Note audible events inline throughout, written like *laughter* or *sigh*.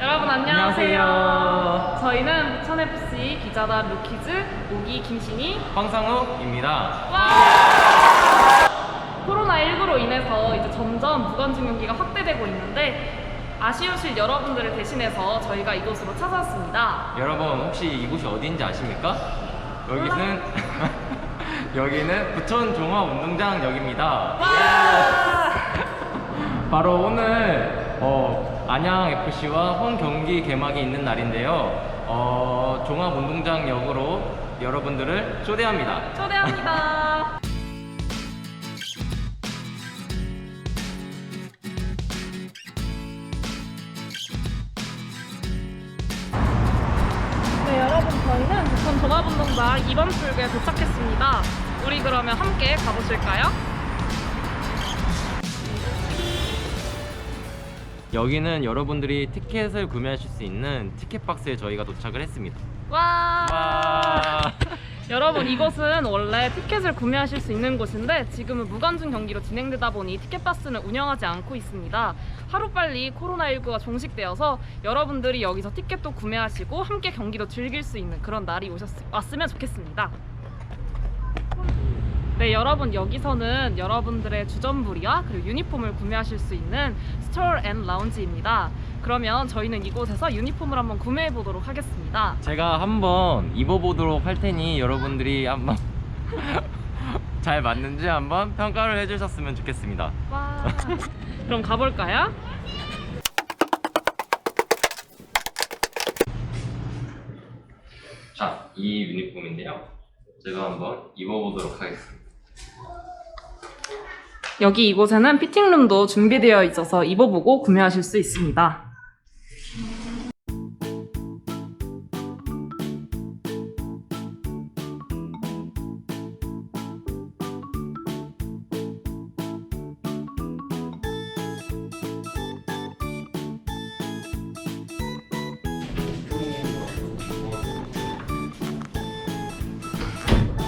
여러분 안녕하세요. 저희는 부천FC 기자단 루키즈 오기 김신희. 황상욱입니다. 코로나 19로 인해서 이제 점점 무관중 경기가 확대되고 있는데 아쉬우실 여러분들을 대신해서 저희가 이곳으로 찾아왔습니다. 여러분 혹시 이곳이 어디인지 아십니까? 여기는 *laughs* 여기는 부천 종합운동장역입니다. *laughs* 바로 오늘 어, 안양 FC와 홈 경기 개막이 있는 날인데요. 어, 종합운동장역으로 여러분들을 초대합니다. 초대합니다. *laughs* 네, 여러분 저희는 부천 종합운동장 2번 출구에 도착했습니다. 우리 그러면 함께 가보실까요? 여기는 여러분들이 티켓을 구매하실 수 있는 티켓 박스에 저희가 도착을 했습니다. 와. 와. *laughs* 여러분 이곳은 원래 티켓을 구매하실 수 있는 곳인데 지금은 무관중 경기로 진행되다 보니 티켓박스는 운영하지 않고 있습니다. 하루빨리 코로나19가 종식되어서 여러분들이 여기서 티켓도 구매하시고 함께 경기도 즐길 수 있는 그런 날이 오셨, 왔으면 좋겠습니다. 네, 여러분 여기서는 여러분들의 주전부리와 그리고 유니폼을 구매하실 수 있는 스토어 앤 라운지입니다. 그러면 저희는 이곳에서 유니폼을 한번 구매해 보도록 하겠습니다. 제가 한번 입어보도록 할 테니 여러분들이 한번 *laughs* 잘 맞는지 한번 평가를 해주셨으면 좋겠습니다. 와. 그럼 가볼까요? 자, 이 유니폼인데요. 제가 한번 입어보도록 하겠습니다. 여기 이곳에는 피팅룸도 준비되어 있어서 입어보고 구매하실 수 있습니다.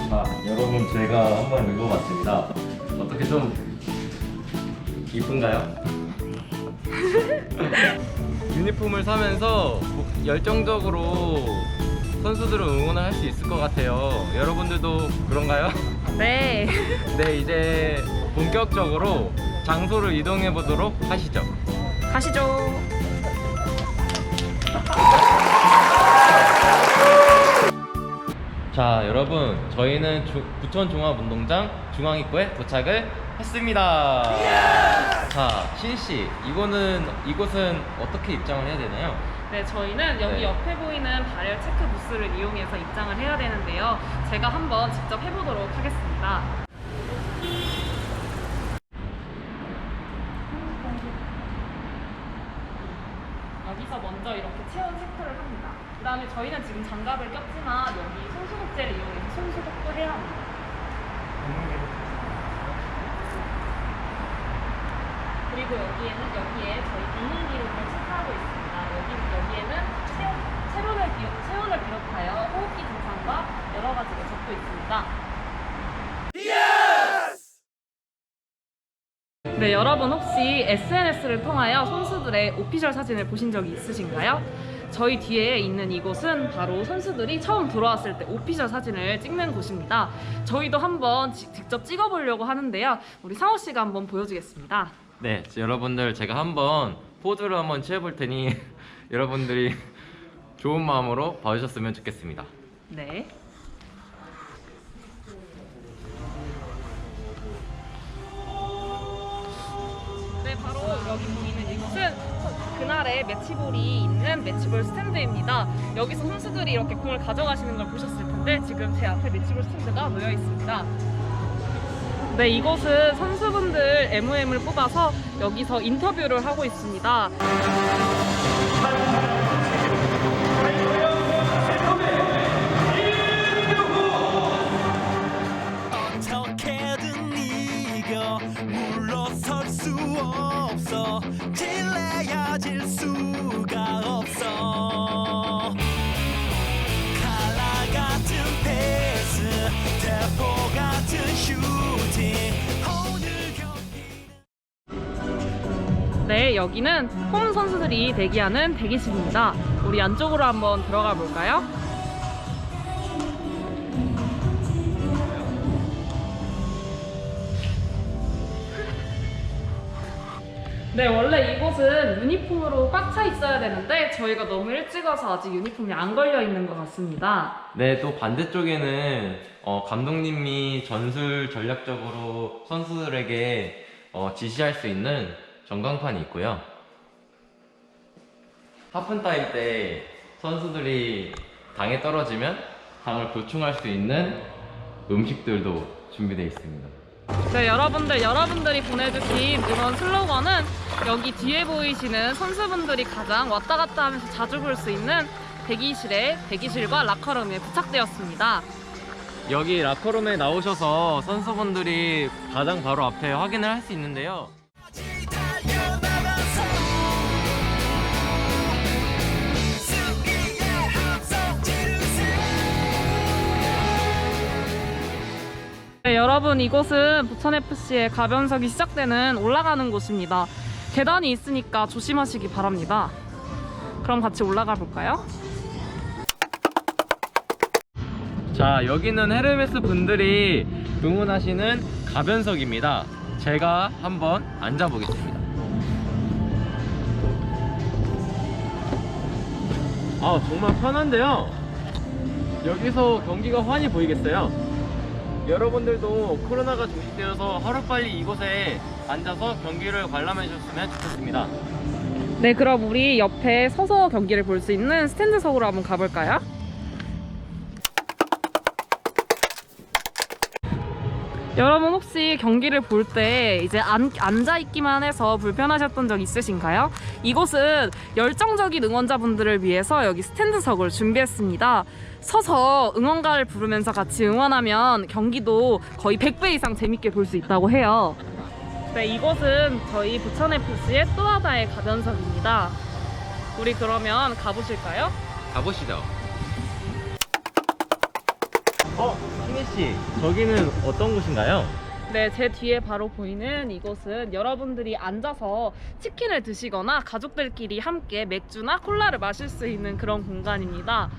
자, 여러분 제가 한번 입어봤습니다. 어떻게 좀 이쁜가요? *laughs* 유니폼을 사면서 열정적으로 선수들을 응원을 할 수 있을 것 같아요. 여러분들도 그런가요? *laughs* 네. *laughs* 네, 이제 본격적으로 장소를 이동해 보도록 하시죠. 가시죠. 자, 여러분, 저희는 주- 부천 종합운동장 중앙입구에 도착을 했습니다. 자, 신 씨, 이거는 이곳은 어떻게 입장을 해야 되나요? 네, 저희는 여기 네. 옆에 보이는 발열 체크 부스를 이용해서 입장을 해야 되는데요. 제가 한번 직접 해보도록 하겠습니다. 여기서 먼저 이렇게 체온 체크를 합니다. 그 다음에 저희는 지금 장갑을 꼈지만 여기 손소독제를 이용해서 손소독도 해야 합니다. 그리고 여기에는 여기에 저희 비밀 기록을 체크하고 있습니다. 여기 여기에는 체온, 체온을 비, 체온을 비롯하여 호흡기 증상과 여러 가지가 적혀 있습니다. 네, 여러분 혹시 SNS를 통하여 선수들의 오피셜 사진을 보신 적이 있으신가요? 저희 뒤에 있는 이곳은 바로 선수들이 처음 들어왔을 때 오피셜 사진을 찍는 곳입니다. 저희도 한번 지- 직접 찍어보려고 하는데요. 우리 상호 씨가 한번 보여주겠습니다. 네, 여러분들 제가 한번 포즈를 한번 취해볼 테니 *laughs* 여러분들이 좋은 마음으로 봐주셨으면 좋겠습니다. 네. 여기 보이는 이곳은 그날의 매치볼이 있는 매치볼 스탠드입니다. 여기서 선수들이 이렇게 공을 가져가시는 걸 보셨을 텐데 지금 제 앞에 매치볼 스탠드가 놓여 있습니다. 네, 이곳은 선수분들 MOM을 뽑아서 여기서 인터뷰를 하고 있습니다. 여기는 홈 선수들이 대기하는 대기실입니다. 우리 안쪽으로 한번 들어가 볼까요? 네, 원래 이곳은 유니폼으로 꽉 차 있어야 되는데 저희가 너무 일찍 와서 아직 유니폼이 안 걸려 있는 것 같습니다. 네, 또 반대쪽에는 어, 감독님이 전술 전략적으로 선수들에게 어, 지시할 수 있는 전광판이 있고요. 하프타임 때 선수들이 당에 떨어지면 당을 보충할 수 있는 음식들도 준비되어 있습니다. 네, 여러분들, 여러분들이 보내주신 응원 슬로건은 여기 뒤에 보이시는 선수분들이 가장 왔다 갔다 하면서 자주 볼 수 있는 대기실에 대기실과 라커룸에 부착되었습니다. 여기 라커룸에 나오셔서 선수분들이 가장 바로 앞에 확인을 할 수 있는데요. 네, 여러분 이곳은 부천FC의 가변석이 시작되는 올라가는 곳입니다. 계단이 있으니까 조심하시기 바랍니다. 그럼 같이 올라가 볼까요? 자, 여기는 헤르메스 분들이 응원하시는 가변석입니다. 제가 한번 앉아보겠습니다. 아, 정말 편한데요. 여기서 경기가 환히 보이겠어요. 여러분들도 코로나가 종식되어서 하루빨리 이곳에 앉아서 경기를 관람해 주셨으면 좋겠습니다. 네, 그럼 우리 옆에 서서 경기를 볼 수 있는 스탠드석으로 한번 가볼까요? 여러분 혹시 경기를 볼 때 이제 안, 앉아 있기만 해서 불편하셨던 적 있으신가요? 이곳은 열정적인 응원자분들을 위해서 여기 스탠드석을 준비했습니다. 서서 응원가를 부르면서 같이 응원하면 경기도 거의 100배 이상 재밌게 볼 수 있다고 해요. 네, 이곳은 저희 부천FC의 또 하나의 가변석입니다. 우리 그러면 가보실까요? 가보시죠. 어, 희미 씨, 저기는 어떤 곳인가요? 네, 제 뒤에 바로 보이는 이곳은 여러분들이 앉아서 치킨을 드시거나 가족들끼리 함께 맥주나 콜라를 마실 수 있는 그런 공간입니다.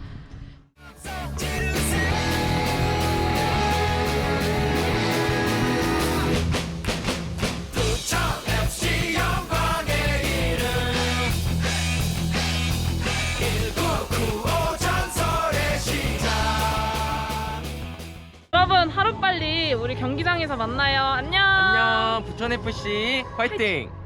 우리 경기장에서 만나요. 안녕! 안녕, 부천FC 화이팅!